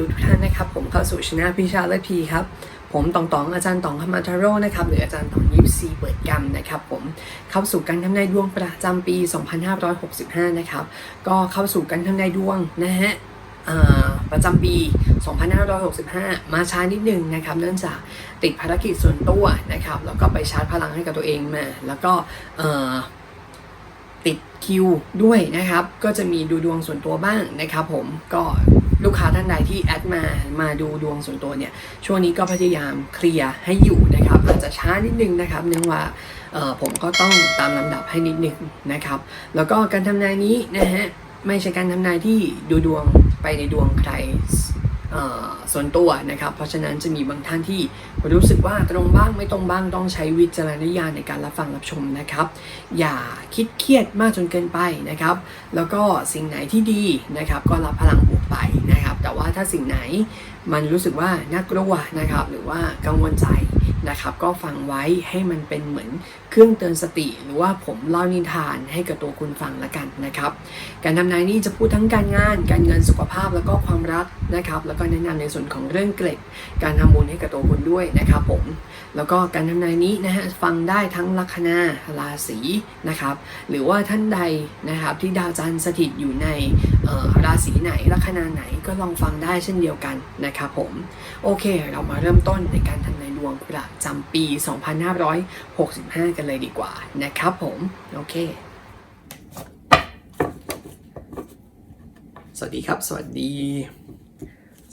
ดีทุกท่านนะครับ ผมเข้าสู่ช anel พิชาและพีครับ ผมตองตองอาจารย์ตองคามาทาโร่นะครับหรืออาจารย์ตองยิปซีเปิดกรรมนะครับ ผมเข้าสู่การทำนายดวงประจำปี 2565 นะครับ ก็เข้าสู่การทำนายดวงนะฮะประจำปี 2565 มาช้านิดนึงนะครับ เนื่องจากติดภารกิจส่วนตัวนะครับ แล้วก็ไปชาร์จพลังให้กับตัวเองมา แล้วก็ติดคิวด้วยนะครับ ก็จะมีดูดวงส่วนตัวบ้างนะครับผม ก็ ลูกค้าท่านใดที่แอดมามาดูดวงส่วนตัวเนี่ยช่วงนี้ก็พยายามเคลียร์ให้อยู่นะครับอาจจะช้านิดนึงนะครับเนื่องว่าผมก็ต้องตามลำดับให้นิดนึงนะครับ แล้วก็การทำนายนี้นะฮะไม่ใช่การทำนายที่ดูดวงไปในดวงใคร ส่วนตัวนะครับ เพราะฉะนั้นจะมีบางท่านที่รู้สึกว่าตรงบ้างไม่ตรงบ้างต้องใช้วิจารณญาณในการรับฟังรับชมนะครับ อย่าคิดเครียดมากจนเกินไปนะครับ แล้วก็สิ่งไหนที่ดีนะครับ ก็รับพลังบวกไปนะครับ แต่ว่าถ้าสิ่งไหนมันรู้สึกว่าน่ากลัวนะครับ หรือว่ากังวลใจนะครับ ก็ฟังไว้ให้มันเป็นเหมือนเครื่องเตือนสติ หรือว่าผมเล่านิทานให้กับตัวคุณฟังละกันนะครับ การทำนายนี้จะพูดทั้งการงาน การเงินสุขภาพแล้วก็ความรักนะครับ แล้วก็แนะนำในส่วนของเรื่องเกล็ด การทำบุญให้กับตัวคุณด้วยนะครับผมแล้วก็การทำนายนี้นะฮะฟังได้ทั้งลัคนาราศีนะครับ หรือว่าท่านใดนะครับที่ดาวจันทร์สถิตอยู่ในออราศีไหนลัคนาไหนก็ลองฟังได้เช่นเดียวกันนะครับผมโอเค เรามาเริ่มต้นในการทำนาย ดวงประจำปี 2565 กันเลยดีกว่านะครับผม โอเค สวัสดีครับ สวัสดี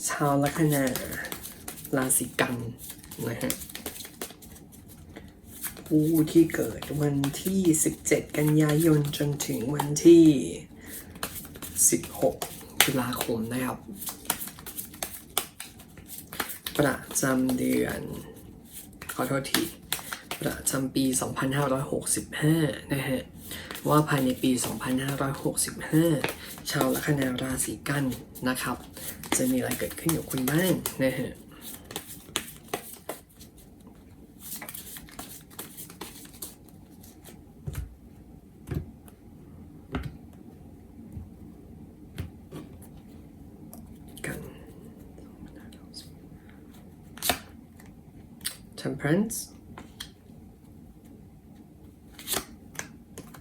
ชาวลัคนาราศีกันนะฮะผู้ที่เกิดวันที่ 17 กันยายนจนถึงวันที่ 16 ตุลาคมนะครับ ประจำเดือน ขอโทษที ประจำปี 2565 นะฮะ ว่าภายในปี 2565 ชาวลัคนาราศีกันนะครับ จะมีอะไรเกิดขึ้นกับคุณบ้างนะฮะ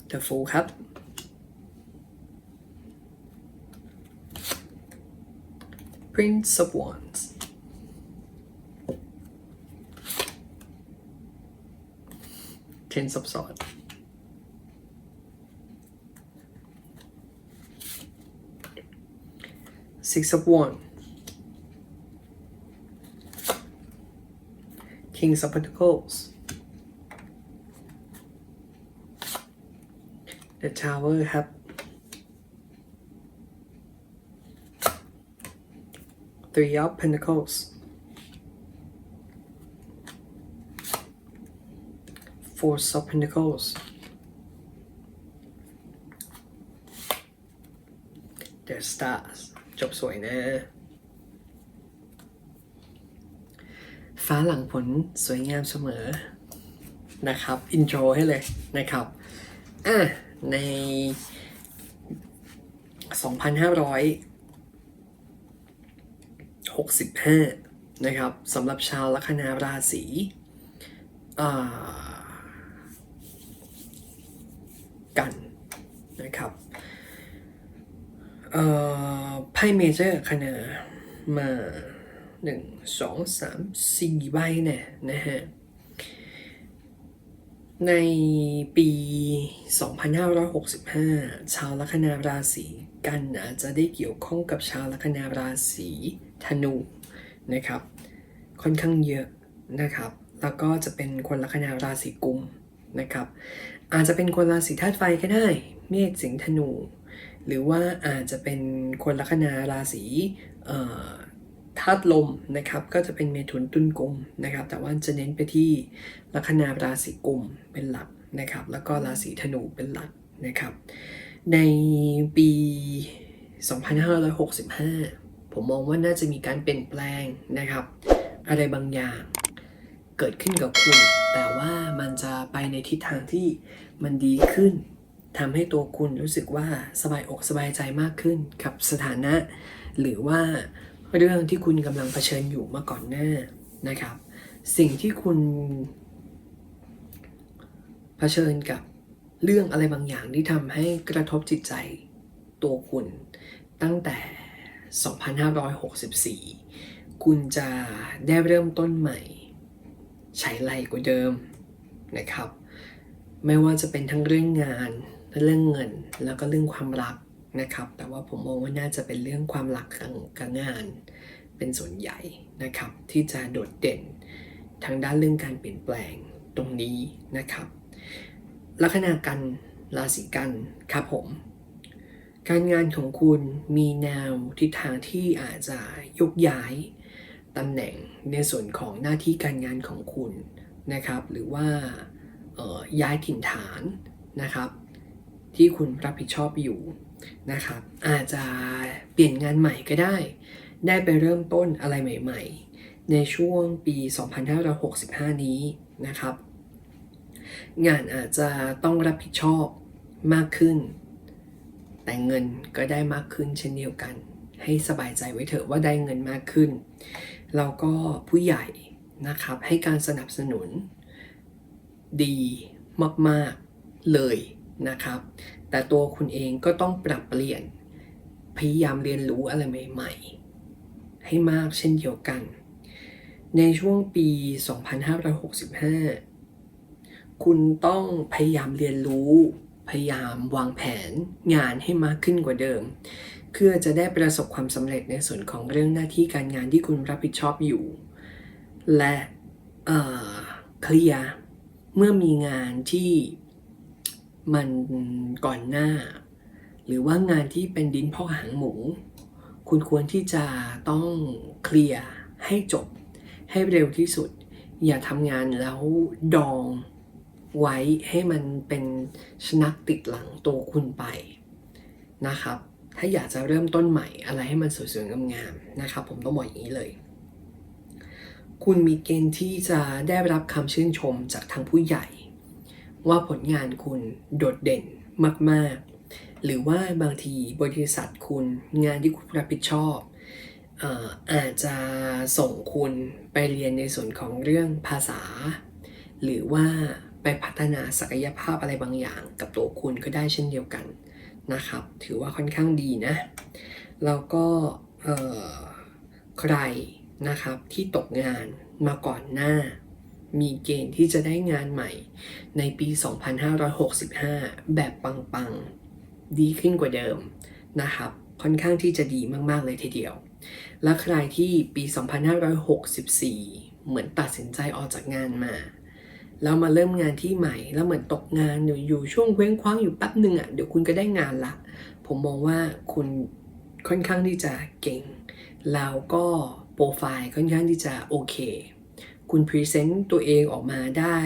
the full cup prince of wands. Ten of swords. Six of wands Kings of Pentacles. The Tower ครับ Three of Pentacles. Four of Pentacles. The Stars จบสวยน ฟ้าหลังผลสวยงามเสมอนะครับอินโทรให้เลยนะครับอะใน 2565 นะครับสำหรับชาวลัคนาราศีกันนะครับไพ่เมเจอร์คณามา หนึ่งสองสามสี่ใบเนี่ยนะฮะในปี 2565 ชาวลัคนาราศีกันอาจจะได้เกี่ยวข้องกับชาวลัคนาราศีธนูนะครับ ค่อนข้างเยอะนะครับ แล้วก็จะเป็นคนลัคนาราศีกุมนะครับ อาจจะเป็นคนราศีธาตุไฟก็ได้ เมษสิงห์ธนู หรือว่าอาจจะเป็นคนลัคนาราศีเอ่อ ธาตุลมนะครับก็จะเป็นเมถุนตุลกุมนะครับ แต่ว่าจะเน้นไปที่ลัคนาราศีกุมเป็นหลักนะครับ แล้วก็ราศีธนูเป็นหลักนะครับ ในปี 2565 ผมมองว่าน่าจะมีการเปลี่ยนแปลงนะครับ อะไรบางอย่างเกิดขึ้นกับคุณ แต่ว่ามันจะไปในทิศทางที่มันดีขึ้นทำให้ตัวคุณรู้สึกว่าสบายอกสบายใจมากขึ้นกับสถานะ หรือว่า เรื่องที่คุณกำลังเผชิญอยู่มาก่อนหน้านะครับ สิ่งที่คุณเผชิญกับเรื่องอะไรบางอย่างที่ทำให้กระทบจิตใจตัวคุณ ตั้งแต่ 2564 คุณจะได้เริ่มต้นใหม่ ใช้ไรกว่าเดิมนะครับ ไม่ว่าจะเป็นทั้งเรื่องงาน เรื่องเงิน แล้วก็เรื่องความรัก นะครับ แต่ว่าผมมองว่าน่าจะเป็นเรื่องความรักกับงานเป็นส่วนใหญ่นะครับ ที่จะโดดเด่นทางด้านเรื่องการเปลี่ยนแปลงตรงนี้นะครับลัคนากันราศีกันครับผม การงานของคุณมีแนวทิศทางที่อาจจะยกย้ายตำแหน่งในส่วนของหน้าที่การงานของคุณนะครับ หรือว่าออย้ายถิ่นฐานนะครับ ที่คุณรับผิดชอบอยู่ นะครับ อาจจะเปลี่ยนงานใหม่ก็ได้ ได้ไปเริ่มต้นอะไรใหม่ ๆ ในช่วงปี 2565 นี้นะครับ งานอาจจะต้องรับผิดชอบมากขึ้น แต่เงินก็ได้มากขึ้นเช่นเดียวกัน ให้สบายใจไว้เถอะว่าได้เงินมากขึ้น แล้วก็ผู้ใหญ่นะครับให้การสนับสนุนดีมาก ๆ เลยนะครับ แต่ตัวคุณเองก็ต้องปรับเปลี่ยน พยายามเรียนรู้อะไรใหม่ๆ ให้มากเช่นเดียวกัน ในช่วงปี 2565 คุณต้องพยายามเรียนรู้ พยายามวางแผนงานให้มากขึ้นกว่าเดิม เพื่อจะได้ประสบความสำเร็จในส่วนของเรื่องหน้าที่การงานที่คุณรับผิดชอบอยู่ และเอ่อเคลียร์เมื่อมีงานที่ มันก่อนหน้า หรือว่างานที่เป็นดินพ่อหางหมู คุณควรที่จะต้องเคลียร์ให้จบ ให้เร็วที่สุด อย่าทำงานแล้วดองไว้ให้มันเป็นชนักติดหลังตัวคุณไปนะครับ ถ้าอยากจะเริ่มต้นใหม่อะไรให้มันสวยๆงามๆนะครับ ผมต้องบอกอย่างนี้เลย คุณมีเกณฑ์ที่จะได้รับคำชื่นชมจากทางผู้ใหญ่ ว่าผลงานคุณโดดเด่นมากๆ หรือว่าบางทีบริษัทคุณงานที่คุณรับผิดชอบอาจจะส่งคุณไปเรียนในส่วนของเรื่องภาษา หรือว่าไปพัฒนาศักยภาพอะไรบางอย่างกับตัวคุณก็ได้เช่นเดียวกันนะครับ ถือว่าค่อนข้างดีนะ แล้วก็ใครนะครับที่ตกงานมาก่อนหน้า มีเกณฑ์ที่จะได้งานใหม่ในปี 2565 แบบปังๆ ดีขึ้นกว่าเดิมนะครับ ค่อนข้างที่จะดีมากๆเลยทีเดียว และใครที่ปี 2564 เหมือนตัดสินใจออกจากงานมา แล้วมาเริ่มงานที่ใหม่ แล้วเหมือนตกงานอยู่อยู่ช่วงเคว้งคว้างอยู่แป๊บหนึ่งอะเดี๋ยวคุณก็ได้งานละ ผมมองว่าคุณค่อนข้างที่จะเก่ง แล้วก็โปรไฟล์ค่อนข้างที่จะโอเค คุณพรีเซนต์ตัวเองออกมาได้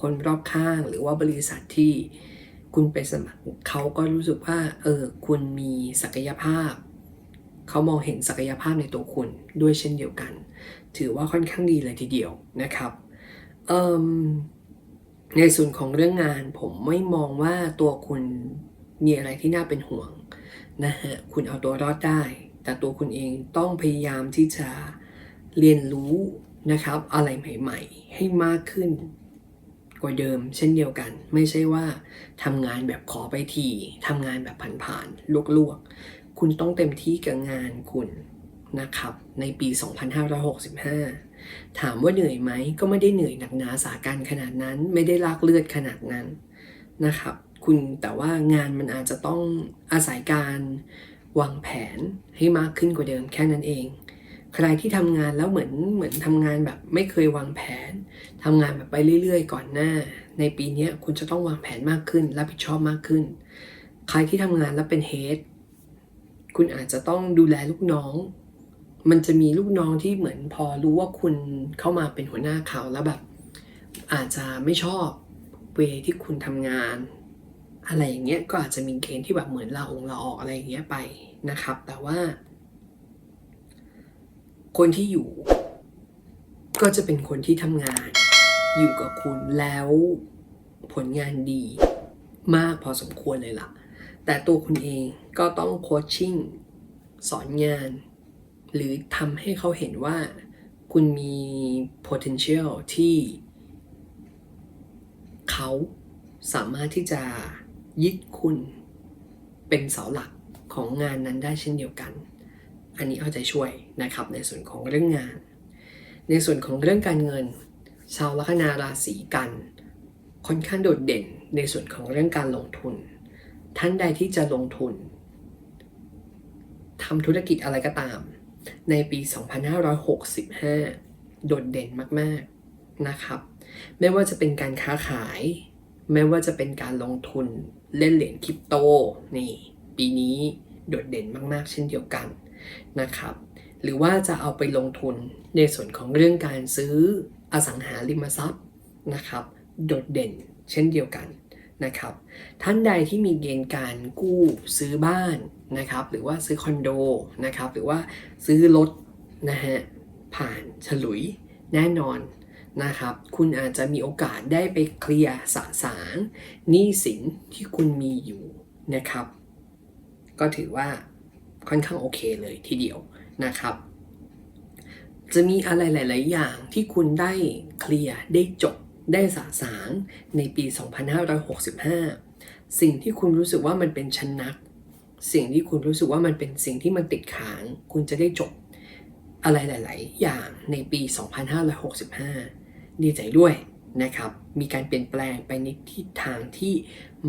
คนรอบข้างหรือว่าบริษัทที่คุณไปสมัครเขาก็รู้สึกว่าเออคุณมีศักยภาพ เขามองเห็นศักยภาพในตัวคุณด้วยเช่นเดียวกัน ถือว่าค่อนข้างดีเลยทีเดียวนะครับในส่วนของเรื่องงานผมไม่มองว่าตัวคุณมีอะไรที่น่าเป็นห่วงนะฮะคุณเอาตัวรอดได้ แต่ตัวคุณเองต้องพยายามที่จะเรียนรู้ นะครับ อะไรใหม่ๆ ให้มากขึ้นกว่าเดิม เช่นเดียวกัน ไม่ใช่ว่าทำงานแบบขอไปทีทำงานแบบผ่านๆลวกๆ คุณต้องเต็มที่กับงานคุณนะครับ ในปี 2565 ถามว่าเหนื่อยไหมก็ไม่ได้เหนื่อยหนักหนาสาการขนาดนั้น ไม่ได้ลากเลือดขนาดนั้นนะครับ คุณแต่ว่างานมันอาจจะต้องอาศัยการวางแผนให้มากขึ้นกว่าเดิมแค่นั้นเอง ใครที่ทำงานแล้วเหมือนเหมือนทำงานแบบไม่เคยวางแผนทำงานแบบไปเรื่อยๆ ก่อนหน้า ในปีนี้คุณจะต้องวางแผนมากขึ้น รับผิดชอบมากขึ้น ใครที่ทำงานแล้วเป็นเฮดคุณอาจจะต้องดูแลลูกน้อง มันจะมีลูกน้องที่เหมือนพอรู้ว่าคุณเข้ามาเป็นหัวหน้าเขาแล้วแบบ อาจจะไม่ชอบเวที่คุณทำงาน อะไรอย่างเงี้ยก็อาจจะมีเกณฑ์ที่แบบเหมือนเราองเราออกอะไรอย่างเงี้ยไปนะครับ แต่ว่า คนที่อยู่ ก็จะเป็นคนที่ทำงาน อยู่กับคุณแล้วผลงานดีมากพอสมควรเลยล่ะ แต่ตัวคุณเองก็ต้องโคชชิ่งสอนงาน หรือทำให้เขาเห็นว่าคุณมี potential ที่เขาสามารถที่จะยึดคุณเป็นเสาหลักของงานนั้นได้เช่นเดียวกัน อันนี้เอาใจช่วยนะครับในส่วนของเรื่องงาน ในส่วนของเรื่องการเงิน ชาวลัคนาราศีกันค่อนข้างโดดเด่นในส่วนของเรื่องการลงทุน ท่านใดที่จะลงทุนทำธุรกิจอะไรก็ตาม ในปี 2565 โดดเด่นมากๆนะครับ ไม่ว่าจะเป็นการค้าขาย ไม่ว่าจะเป็นการลงทุนเล่นเหรียญคริปโตนี่ปีนี้โดดเด่นมากๆ เช่นเดียวกัน นะครับ หรือว่าจะเอาไปลงทุนในส่วนของเรื่องการซื้ออสังหาริมทรัพย์นะครับ โดดเด่นเช่นเดียวกันนะครับ ท่านใดที่มีเกณฑ์การกู้ซื้อบ้านนะครับ หรือว่าซื้อคอนโดนะครับ หรือว่าซื้อรถนะฮะผ่านฉลุยแน่นอนนะครับ คุณอาจจะมีโอกาสได้ไปเคลียร์สะสางหนี้สินที่คุณมีอยู่นะครับ ก็ถือว่า ค่อนข้างโอเคเลยทีเดียวนะครับ จะมีอะไรหลาย ๆ อย่างที่คุณได้เคลียร์ได้จบได้สะสางในปี 2565 สิ่งที่คุณรู้สึกว่ามันเป็นชนนัก สิ่งที่คุณรู้สึกว่ามันเป็นสิ่งที่มันติดค้าง คุณจะได้จบอะไรหลาย ๆ อย่างในปี 2565 ดีใจด้วยนะครับ มีการเปลี่ยนแปลงไปในทิศทางที่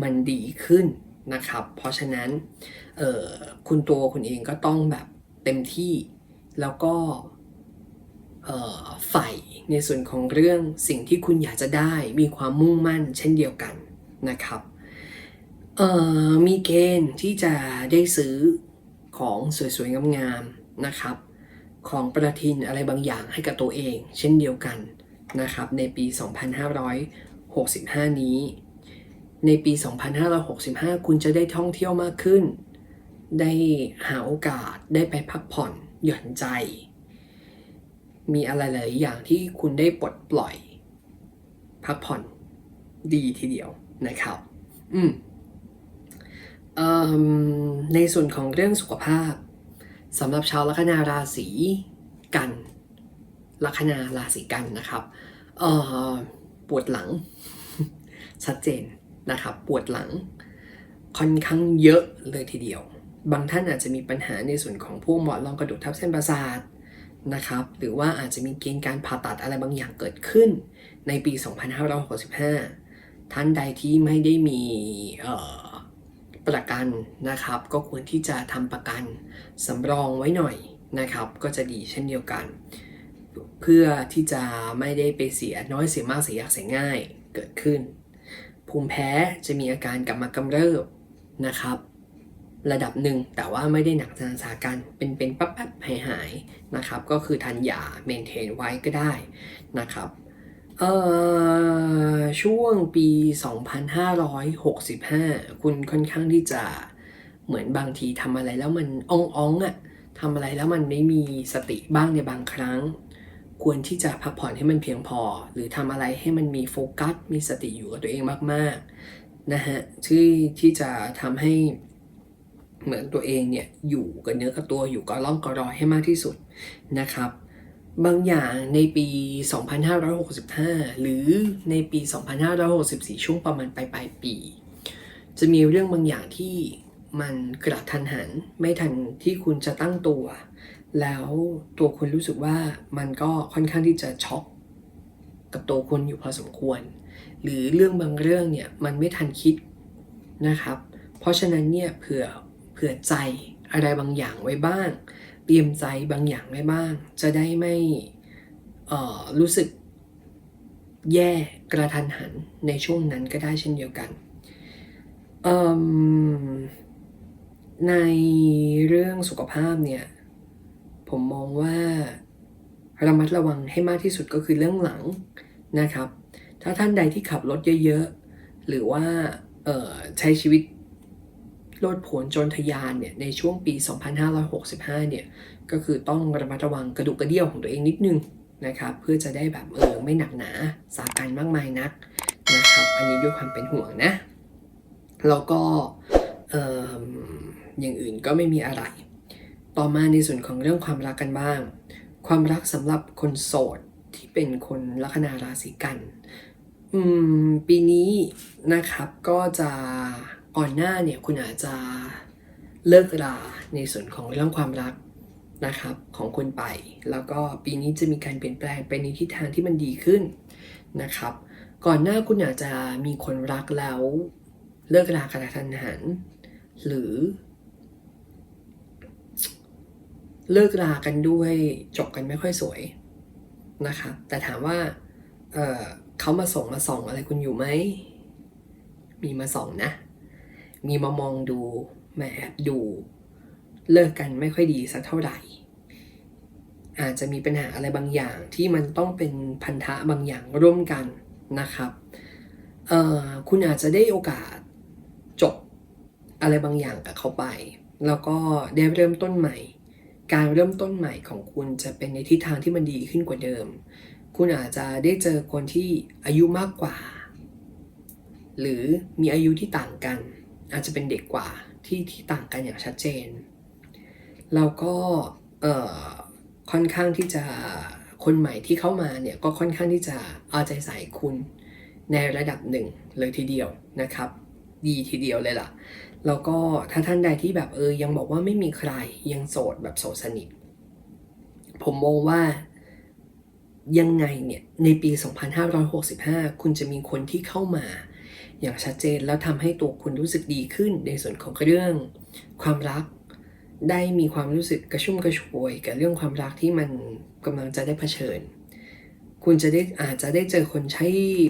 มันดีขึ้น นะครับ เพราะฉะนั้นเออคุณตัวคุณเองก็ต้องแบบเต็มที่แล้วก็ใฝ่ในส่วนของเรื่องสิ่งที่คุณอยากจะได้มีความมุ่งมั่นเช่นเดียวกันนะครับมีเกณฑ์ที่จะได้ซื้อของสวยๆงามๆนะครับ ของประทินอะไรบางอย่างให้กับตัวเอง เช่นเดียวกันนะครับในปี 2565 นี้ ในปี 2565 คุณจะได้ท่องเที่ยวมากขึ้น ได้หาโอกาส ได้ไปพักผ่อนหย่อนใจ มีอะไรหลายอย่างที่คุณได้ปลดปล่อย พักผ่อนดีทีเดียวนะครับ อืมอในส่วนของเรื่องสุขภาพสำหรับชาวลัคนาราศีกันลัคนาราศีกันนะครับปวดหลัง ชัดเจน นะครับปวดหลังค่อนข้างเยอะเลยทีเดียว บางท่านอาจจะมีปัญหาในส่วนของพวกหมอนรองกระดูกทับเส้นประสาทนะครับ หรือว่าอาจจะมีเกณฑ์การผ่าตัดอะไรบางอย่างเกิดขึ้นในปี 2565 ท่านใดที่ไม่ได้มีประกันนะครับ ก็ควรที่จะทำประกันสำรองไว้หน่อยนะครับ ก็จะดีเช่นเดียวกัน เพื่อที่จะไม่ได้ไปเสียน้อยเสียมากเสียยากเสียง่ายเกิดขึ้น ภูมิแพ้จะมีอาการกลับมากำเริบนะครับ ระดับหนึ่งแต่ว่าไม่ได้หนักทางสาการเป็นเป็นปั๊บปั๊บหายหายๆนะครับ ก็คือทานยาเมนเทนไว้ก็ได้นะครับเอ่อช่วงปี 2565 คุณค่อนข้างที่จะเหมือนบางทีทำอะไรแล้วมันอ่องอ่องอะทำอะไรแล้วมันไม่มีสติบ้างในบางครั้ง ควรที่จะพักผ่อนให้มันเพียงพอ หรือทำอะไรให้มันมีโฟกัส มีสติอยู่กับตัวเองมากๆนะฮะที่ที่จะทำให้เหมือนตัวเองเนี่ยอยู่กับเนื้อกับตัวอยู่กับร่องกับรอยให้มากที่สุดนะครับ บางอย่างในปี 2565 หรือในปี 2564 ช่วงประมาณปลายปลายปี จะมีเรื่องบางอย่างที่มันกระทันหันไม่ทันที่คุณจะตั้งตัว แล้วตัวคุณรู้สึกว่ามันก็ค่อนข้างที่จะช็อกกับตัวคุณอยู่พอสมควร หรือเรื่องบางเรื่องเนี่ยมันไม่ทันคิดนะครับ เพราะฉะนั้นเนี่ยเผื่อเผื่อใจอะไรบางอย่างไว้บ้าง เตรียมใจบางอย่างไว้บ้าง จะได้ไม่รู้สึกแย่กระทันหันในช่วงนั้นก็ได้เช่นเดียวกัน ในเรื่องสุขภาพเนี่ย ผมมองว่าระมัดระวังให้มากที่สุดก็คือเรื่องหลังนะครับ ถ้าท่านใดที่ขับรถเยอะๆ หรือว่าใช้ชีวิตโลดโผนจนทยานเนี่ยในช่วงปี 2565 เนี่ยก็คือต้องระมัดระวังกระดูกกระเดี่ยวของตัวเองนิดนึงนะครับ เพื่อจะได้แบบเออไม่หนักหนาสาการมากมายนักนะครับ อันนี้ด้วยความเป็นห่วงนะ แล้วก็อออย่างอื่นก็ไม่มีอะไร ต่อมาในส่วนของเรื่องความรักกันบ้าง ความรักสำหรับคนโสดที่เป็นคนลัคนาราศีกันอืมปีนี้นะครับก็จะก่อนหน้าเนี่ยคุณอาจจะเลิกราในส่วนของเรื่องความรักนะครับของคุณไป แล้วก็ปีนี้จะมีการเปลี่ยนแปลงไปในทิศทางที่มันดีขึ้นนะครับ ก่อนหน้าคุณอาจจะมีคนรักแล้วเลิกรากระทันหัน หรือ เลิกรากันด้วยจบกันไม่ค่อยสวยนะครับแต่ถามว่าเเขามาส่งมาส่องอะไรคุณอยู่ไหม มีมาส่องนะ มีมามองดูมาแอบดู เลิกกันไม่ค่อยดีสักเท่าไหร่ อาจจะมีปัญหาอะไรบางอย่างที่มันต้องเป็นพันธะบางอย่างร่วมกันนะครับคุณอาจจะได้โอกาสจบอะไรบางอย่างกับเขาไป แล้วก็ได้เริ่มต้นใหม่ การเริ่มต้นใหม่ของคุณจะเป็นในทิศทางที่มันดีขึ้นกว่าเดิม คุณอาจจะได้เจอคนที่อายุมากกว่า หรือมีอายุที่ต่างกัน อาจจะเป็นเด็กกว่าที่ที่ต่างกันอย่างชัดเจนแล้วก็เอ่อค่อนข้างที่จะคนใหม่ที่เข้ามาเนี่ยก็ค่อนข้างที่จะเอาใจใส่คุณในระดับหนึ่งเลยทีเดียวนะครับ ดีทีเดียวเลยล่ะ แล้วก็ถ้าท่านใดที่แบบเออยังบอกว่าไม่มีใครยังโสดแบบโสดสนิท ผมมองว่ายังไงเนี่ย ในปี 2565 คุณจะมีคนที่เข้ามา อย่างชัดเจนแล้วทำให้ตัวคุณรู้สึกดีขึ้นในส่วนของเรื่องความรักได้มีความรู้สึกกระชุ่มกระชวยกับเรื่องความรักที่มันกำลังจะได้เผชิญ คุณจะได้อาจจะได้เจอคนใช้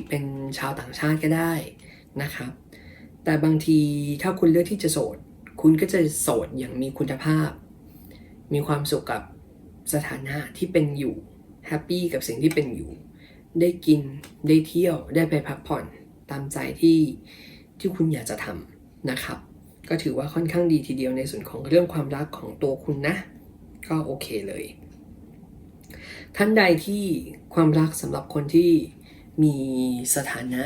เป็นชาวต่างชาติก็ได้นะครับ แต่บางทีถ้าคุณเลือกที่จะโสด คุณก็จะโสดอย่างมีคุณภาพ มีความสุขกับสถานะที่เป็นอยู่แฮปปี้กับสิ่งที่เป็นอยู่ ได้กินได้เที่ยวได้ไปพักผ่อนตามใจที่ที่คุณอยากจะทำนะครับ ก็ถือว่าค่อนข้างดีทีเดียวในส่วนของเรื่องความรักของตัวคุณนะ ก็โอเคเลย ท่านใดที่ความรักสำหรับคนที่มีสถานะ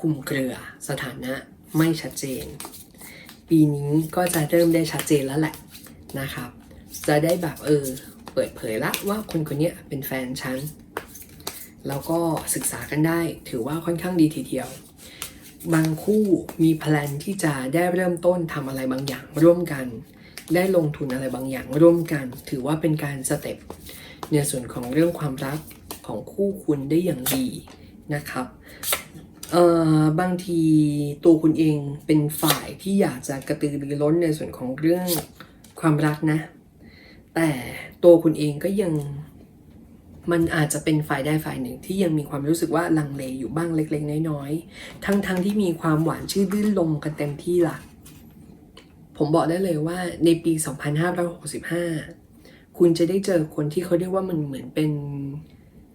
คุมเครือสถานะ ไม่ชัดเจน ปีนี้ก็จะเริ่มได้ชัดเจนแล้วแหละนะครับ จะได้แบบเออเปิดเผยละว่าคนคนนี้เป็นแฟนฉัน แล้วก็ศึกษากันได้ถือว่าค่อนข้างดีทีเดียว บางคู่มีแพลนที่จะได้เริ่มต้นทำอะไรบางอย่างร่วมกัน ได้ลงทุนอะไรบางอย่างร่วมกัน ถือว่าเป็นการสเต็ปในส่วนของเรื่องความรักของคู่คุณได้อย่างดีนะครับ เอ่อบางทีตัวคุณเองเป็นฝ่ายที่อยากจะกระตือรือร้นในส่วนของเรื่องความรักนะ แต่ตัวคุณเองก็ยังมันอาจจะเป็นฝ่ายใดฝ่ายหนึ่งที่ยังมีความรู้สึกว่าลังเลอยู่บ้างเล็ก ๆ น้อยๆทั้งๆทที่มีความหวานชื่นรื่นลมกันเต็มที่ละผมบอกได้เลยว่าในปี 2565 คุณจะได้เจอคนที่เขาเรียกว่ามันเหมือนเป็น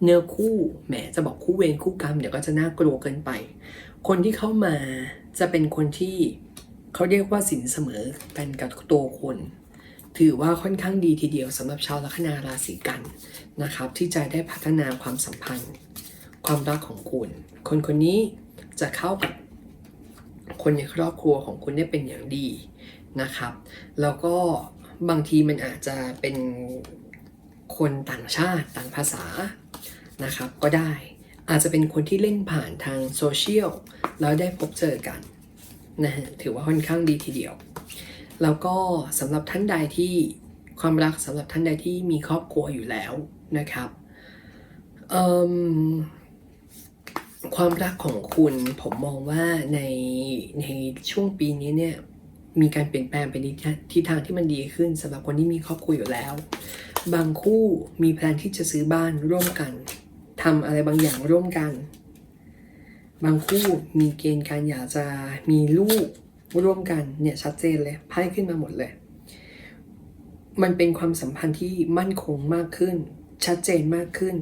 เนื้อคู่แหมจะบอกคู่เวรคู่กรรมเดี๋ยวก็จะน่ากลัวเกินไป คนที่เข้ามาจะเป็นคนที่เขาเรียกว่าสินเสมอกันกับตัวคนถือว่าค่อนข้างดีทีเดียวสำหรับชาวลัคนาราศีกันนะครับ ที่จะได้พัฒนาความสัมพันธ์ ความรักของคุณ คนคนนี้จะเข้ากับคนในครอบครัวของคุณได้เป็นอย่างดีนะครับ แล้วก็บางทีมันอาจจะเป็นคนต่างชาติต่างภาษา นะครับก็ได้อาจจะเป็นคนที่เล่นผ่านทางโซเชียลแล้วได้พบเจอกันนะฮะถือว่าค่อนข้างดีทีเดียว แล้วก็สำหรับท่านใดที่ความรักสำหรับท่านใดที่มีครอบครัวอยู่แล้วนะครับความรักของคุณผมมองว่าในในช่วงปีนี้เนี่ยมีการเปลี่ยนแปลงไปในทิศทางที่มันดีขึ้นสำหรับคนที่มีครอบครัวอยู่แล้ว บางคู่มีแพลนที่จะซื้อบ้านร่วมกัน ทำอะไรบางอย่างร่วมกัน บางคู่มีเกณฑ์การอยากจะมีลูกร่วมกันเนี่ยชัดเจนเลยไพ่ขึ้นมาหมดเลย มันเป็นความสัมพันธ์ที่มั่นคงมากขึ้น ชัดเจนมากขึ้น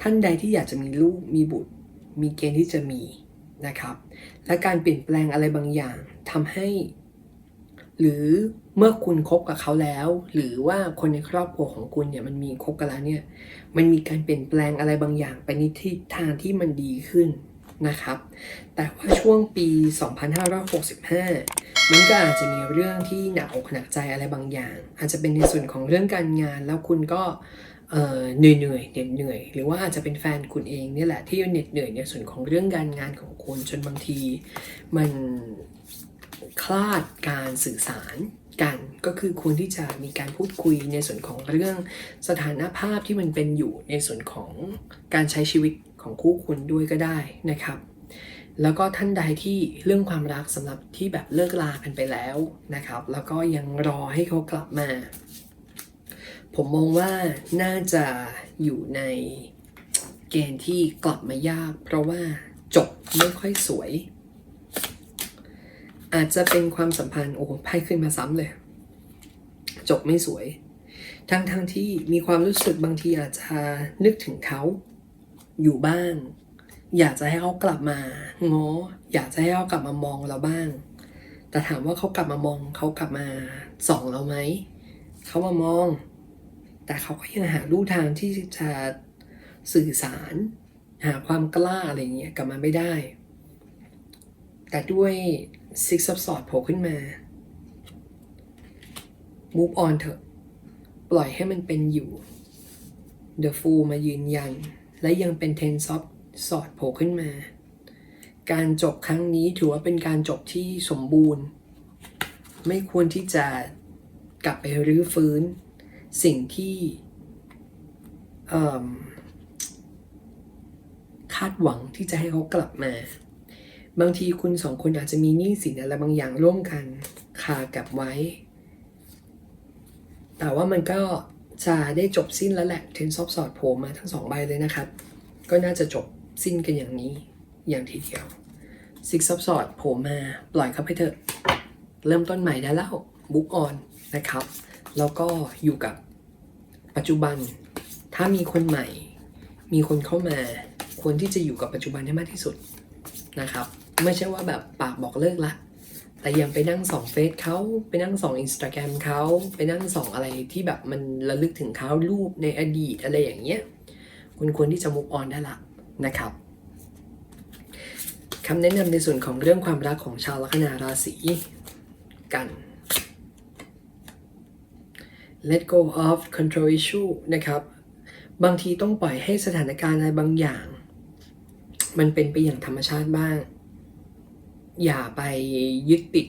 ท่านใดที่อยากจะมีลูกมีบุตร มีเกณฑ์ที่จะมีนะครับ และการเปลี่ยนแปลงอะไรบางอย่างทำให้ หรือเมื่อคุณคบกับเขาแล้ว หรือว่าคนในครอบครัวของคุณเนี่ยมันมีคบกันแล้วเนี่ย มันมีการเปลี่ยนแปลงอะไรบางอย่าง ไปในทิศทางที่มันดีขึ้นนะครับ แต่ว่าช่วงปี 2565 มันก็อาจจะมีเรื่องที่หนักอกหนักใจอะไรบางอย่าง อาจจะเป็นในส่วนของเรื่องการงาน แล้วคุณก็เหนื่อยเหนื่อยเหน็ดเหนื่อย หรือว่าอาจจะเป็นแฟนคุณเองนี่แหละที่เหน็ดเหนื่อยในส่วนของเรื่องการงานของคุณจนบางทีมันคลาดการสื่อสาร กันก็คือควรที่จะมีการพูดคุยในส่วนของเรื่องสถานภาพที่มันเป็นอยู่ในส่วนของการใช้ชีวิตของคู่คุณด้วยก็ได้นะครับ แล้วก็ท่านใดที่เรื่องความรักสำหรับที่แบบเลิกลากันไปแล้วนะครับ แล้วก็ยังรอให้เขากลับมา ผมมองว่าน่าจะอยู่ในเกณฑ์ที่กลับมายาก เพราะว่าจบไม่ค่อยสวย อาจจะเป็นความสัมพันธ์ โอ้ไพ่ขึ้นมาซ้ำเลย จบไม่สวย ทั้งทงที่มีความรู้สึกบางทีอาจจะนึกถึงเขาอยู่บ้าง อยากจะให้เขากลับมาง้ออยากจะให้เขากลับมามองเราบ้าง แต่ถามว่าเขากลับมามองเขากลับมาส่องเราไหมเขามามอง แต่เขาก็ยังหาลู่ทางที่จะสื่อสาร หาความกล้าอะไรเงี้ยกลับมาไม่ได้ แต่ด้วย Six of Swords โผล่ขึ้นมา move on เถอะ ปล่อยให้มันเป็นอยู่ The Fool มายืนยัน และยังเป็น Ten of Swords โผล่ขึ้นมา การจบครั้งนี้ถือว่าเป็นการจบที่สมบูรณ์ ไม่ควรที่จะกลับไปรื้อฟื้น สิ่งที่คาดหวังที่จะให้เขากลับมา บางทีคุณสองคนอาจจะมีหนี้สินอะไรบางอย่างร่วมกันคากับไว้ แต่ว่ามันก็จะได้จบสิ้นแล้วแหละเทนซอฟสอดโผล่มาทั้งสองใบเลยนะครับ ก็น่าจะจบสิ้นกันอย่างนี้อย่างทีเดียวซิกซอฟสอดโผล่มาปล่อยเขาไปเถอะ เริ่มต้นใหม่ได้แล้วบุ๊กออนนะครับ แล้วก็อยู่กับปัจจุบัน ถ้ามีคนใหม่ มีคนเข้ามา ควรที่จะอยู่กับปัจจุบันให้มากที่สุด นะครับ ไม่ใช่ว่าแบบปากบอกเลิกละ แต่ยังไปนั่งส่องเฟซเขาไปนั่งส่องอินสตาแกรมเขาไปนั่งส่องอะไรที่แบบมันระลึกถึงเขารูปในอดีตอะไรอย่างเงี้ยคุณควรที่จะมุกออนได้ละนะครับคำแนะนำในส่วนของเรื่องความรักของชาวลัคนาราศีกัน let go of control issue นะครับ บางทีต้องปล่อยให้สถานการณ์อะไรบางอย่าง มันเป็นไปอย่างธรรมชาติบ้าง อย่าไปยึดติด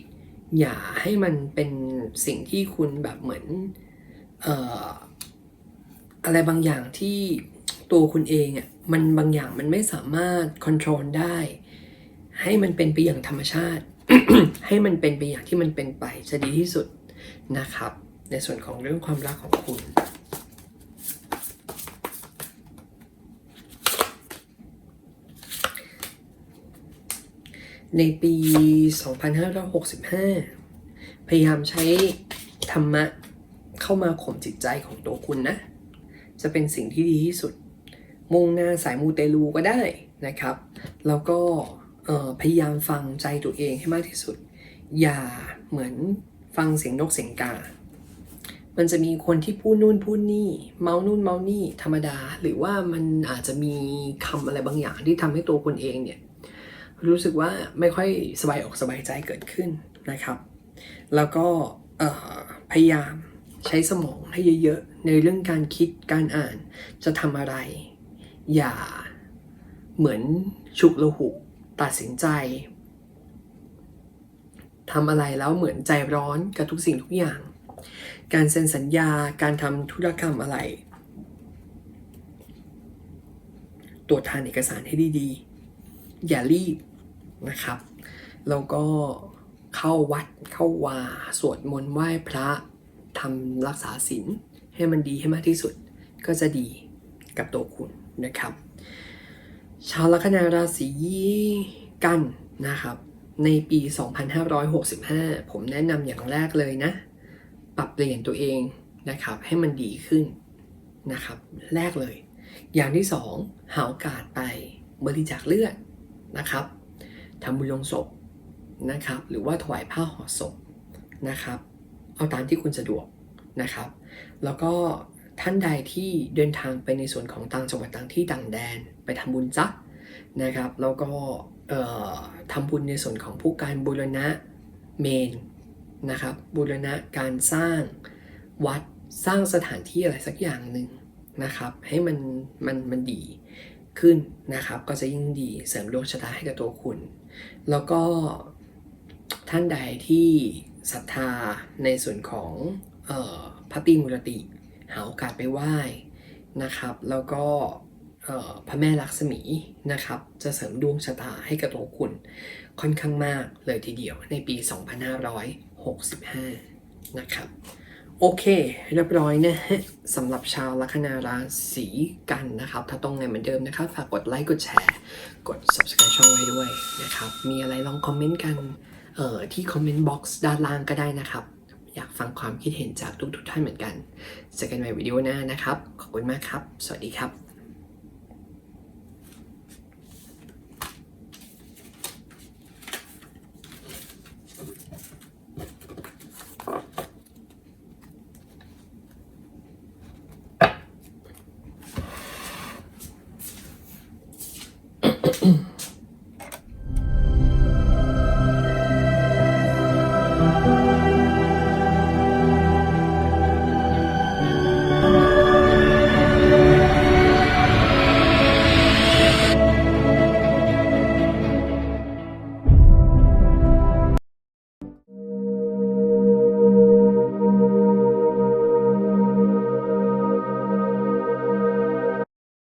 อย่าให้มันเป็นสิ่งที่คุณแบบเหมือนเอ่ออะไรบางอย่างที่ตัวคุณเองอะมันบางอย่างมันไม่สามารถค o n t r o l ได้ ให้มันเป็นไปอย่างธรรมชาติ ให้มันเป็นไปอย่างที่มันเป็นไปจะดีที่สุดนะครับ ในส่วนของเรื่องความรักของคุณ ในปี 2565 พยายามใช้ธรรมะเข้ามาข่มจิตใจของตัวคุณนะ จะเป็นสิ่งที่ดีที่สุด มุ่งหน้าสายมูเตลูก็ได้นะครับ แล้วก็พยายามฟังใจตัวเองให้มากที่สุด อย่าเหมือนฟังเสียงนกเสียงกา มันจะมีคนที่พูดนู่นพูดนี่ เมานู่นเมานี่ธรรมดา หรือว่ามันอาจจะมีคำอะไรบางอย่างที่ทำให้ตัวคนเองเนี่ย รู้สึกว่าไม่ค่อยสบายอกสบายใจเกิดขึ้นนะครับ แล้วก็พยายามใช้สมองให้เยอะๆ ในเรื่องการคิดการอ่านจะทำอะไร อย่าเหมือนฉุกละหุกตัดสินใจทำอะไรแล้วเหมือนใจร้อนกับทุกสิ่งทุกอย่าง การเซ็นสัญญาการทำธุรกรรมอะไร ตรวจทานเอกสารให้ดีๆ อย่ารีบ นะครับ แล้วก็เข้าวัดเข้าวาสวดมนต์ไหว้พระทำรักษาศีลให้มันดีให้มากที่สุดก็จะดีกับตัวคุณนะครับชาวลัคนาราศีกันนะครับ ในปี 2565 ผมแนะนำอย่างแรกเลยนะ ปรับเปลี่ยนตัวเองนะครับ ให้มันดีขึ้นนะครับ แรกเลย อย่างที่สองหาโอกาสไปบริจาคเลือดนะครับ ทำบุญลงศพนะครับ หรือว่าถวายผ้าห่อศพนะครับ เอาตามที่คุณสะดวกนะครับ แล้วก็ท่านใดที่เดินทางไปในส่วนของต่างจังหวัดต่างที่ต่างแดนไปทำบุญซะนะครับ แล้วก็เอ่อทำบุญในส่วนของผู้การบูรณะเมนนะครับบูรณะการสร้างวัดสร้างสถานที่อะไรสักอย่างหนึ่งนะครับ ให้มันมันมันดีขึ้นนะครับ ก็จะยิ่งดีเสริมดวงชะตาให้กับตัวคุณ แล้วก็ท่านใดที่ศรัทธาในส่วนของออพระตรีมุรติ หาโอกาสไปไหว้นะครับ แล้วก็พระแม่ลักษมีนะครับ จะเสริมดวงชะตาให้กับตัวคุณค่อนข้างมากเลยทีเดียวในปี 2565 นะครับ โอเคเรียบร้อยนะฮะสำหรับชาวลัคนาราศีกันนะครับ ถ้าตรงไงเหมือนเดิมนะครับ ฝากกดไลค์กดแชร์ กด subscribe ช่องไว้ด้วยนะครับ มีอะไรลองคอมเมนต์กันเอ่อที่คอมเมนต์บ็อกซ์ด้านล่างก็ได้นะครับ อยากฟังความคิดเห็นจากทุกๆท่านเหมือนกันเจอกันใหม่วิดีโอหน้านะครับ ขอบคุณมากครับ สวัสดีครับ